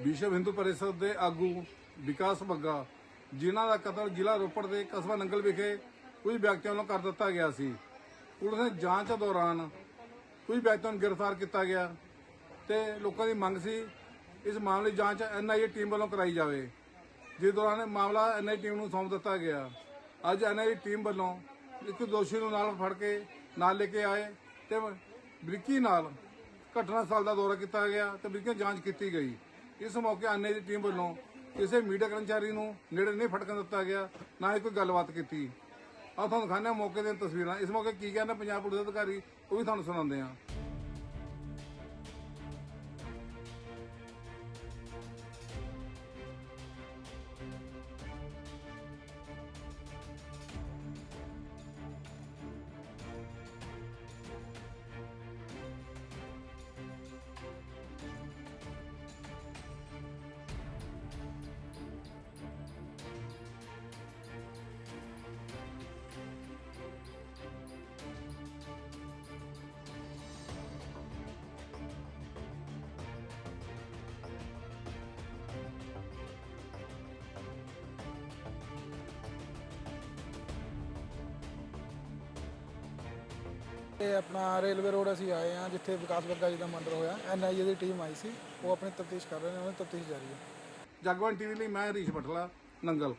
ਵਿਸ਼ਵ ਹਿੰਦੂ ਪਰਿਸ਼ਦ ਦੇ ਆਗੂ ਵਿਕਾਸ ਬੱਗਾ, ਜਿਨ੍ਹਾਂ ਦਾ ਕਤਲ ਜ਼ਿਲ੍ਹਾ ਰੋਪੜ ਦੇ ਕਸਬਾ ਨੰਗਲ ਵਿਖੇ ਕੁਝ ਵਿਅਕਤੀਆਂ ਵੱਲੋਂ ਕਰ ਦਿੱਤਾ ਗਿਆ ਸੀ। ਪੁਲਿਸ ਨੇ ਜਾਂਚ ਦੌਰਾਨ ਕੁਝ ਵਿਅਕਤੀਆਂ ਨੂੰ ਗ੍ਰਿਫਤਾਰ ਕੀਤਾ ਗਿਆ ਤੇ ਲੋਕਾਂ ਦੀ ਮੰਗ ਸੀ, ਇਸ ਮਾਮਲੇ ਦੀ ਜਾਂਚ ਐਨਆਈਏ ਟੀਮ ਵੱਲੋਂ ਕਰਾਈ ਜਾਵੇ। ਜਿਸ ਦੌਰਾਨ ਇਹ ਮਾਮਲਾ ਐਨਆਈਏ ਟੀਮ ਨੂੰ ਸੌਂਪ ਦਿੱਤਾ ਗਿਆ। ਅੱਜ ਐਨਆਈਏ ਟੀਮ ਵੱਲੋਂ ਇੱਕ ਦੋਸ਼ੀ ਨੂੰ ਨਾਲ ਫੜ ਕੇ, ਨਾਲ ਲੈ ਕੇ ਆਏ ਤੇ ਬਰੀਕੀ ਨਾਲ ਘਟਨਾ ਸਥਲ ਦਾ ਦੌਰਾ ਕੀਤਾ ਗਿਆ ਤੇ ਬਰੀਕੀ ਜਾਂਚ ਕੀਤੀ ਗਈ। ਇਸ ਮੌਕੇ ਆਨੇ ਦੀ ਟੀਮ ਵੱਲੋਂ ਕਿਸੇ ਮੀਡੀਆ ਕਰਮਚਾਰੀ ਨੂੰ ਨੇੜੇ ਨਹੀਂ ਫਟਕਣ ਦਿੱਤਾ ਗਿਆ, ਨਾ ਹੀ ਕੋਈ ਗੱਲਬਾਤ ਕੀਤੀ। ਆ ਤੁਹਾਨੂੰ ਦਿਖਾਉਂਦੇ ਹਾਂ ਮੌਕੇ ਦੀਆਂ ਤਸਵੀਰਾਂ। ਇਸ ਮੌਕੇ ਕੀ ਕਹਿੰਦੇ ਪੰਜਾਬ ਪੁਲਿਸ ਅਧਿਕਾਰੀ, ਉਹ ਵੀ ਤੁਹਾਨੂੰ ਸੁਣਾਉਂਦੇ ਆ ਇਹ ਆਪਣਾ ਰੇਲਵੇ ਰੋਡ ਅਸੀਂ ਆਏ ਹਾਂ, ਜਿੱਥੇ ਵਿਕਾਸ ਵਰਗਾ ਜੀ ਦਾ ਮਰਡਰ ਹੋਇਆ ਐਨਆਈਏ ਦੀ ਟੀਮ ਆਈ ਸੀ, ਉਹ ਆਪਣੀ ਤਫਤੀਸ਼ ਕਰ ਰਹੇ ਨੇ, ਉਹਨਾਂ ਦੀ ਤਫਤੀਸ਼ ਜਾਰੀ ਹੈ। ਜਗਵੰਤ ਟੀਵੀ ਲਈ ਮੈਂ ਹਰੀਸ਼ ਬਟਲਾ ਨੰਗਲ।